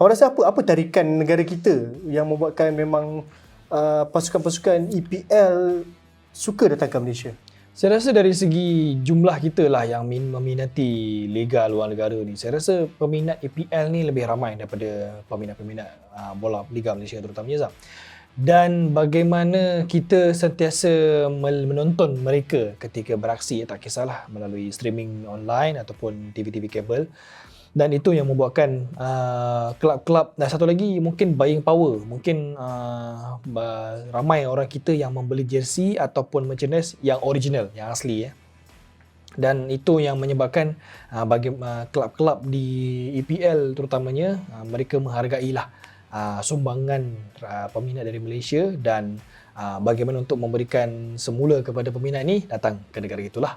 Awak rasa apa apa tarikan negara kita yang membuatkan memang uh, pasukan-pasukan EPL suka datang ke Malaysia? Saya rasa dari segi jumlah kita lah yang min- meminati liga luar negara ni. Saya rasa peminat EPL ni lebih ramai daripada peminat-peminat uh, bola Liga Malaysia terutamanya Zam. Dan bagaimana kita sentiasa menonton mereka ketika beraksi tak kisahlah melalui streaming online ataupun TV-TV kabel dan itu yang membuatkan uh, kelab-kelab dan satu lagi mungkin buying power. Mungkin uh, ramai orang kita yang membeli jersey ataupun merchandise yang original yang asli ya. Dan itu yang menyebabkan uh, bagi uh, kelab-kelab di EPL terutamanya uh, mereka menghargailah uh, sumbangan uh, peminat dari Malaysia dan uh, bagaimana untuk memberikan semula kepada peminat ni datang ke negara itulah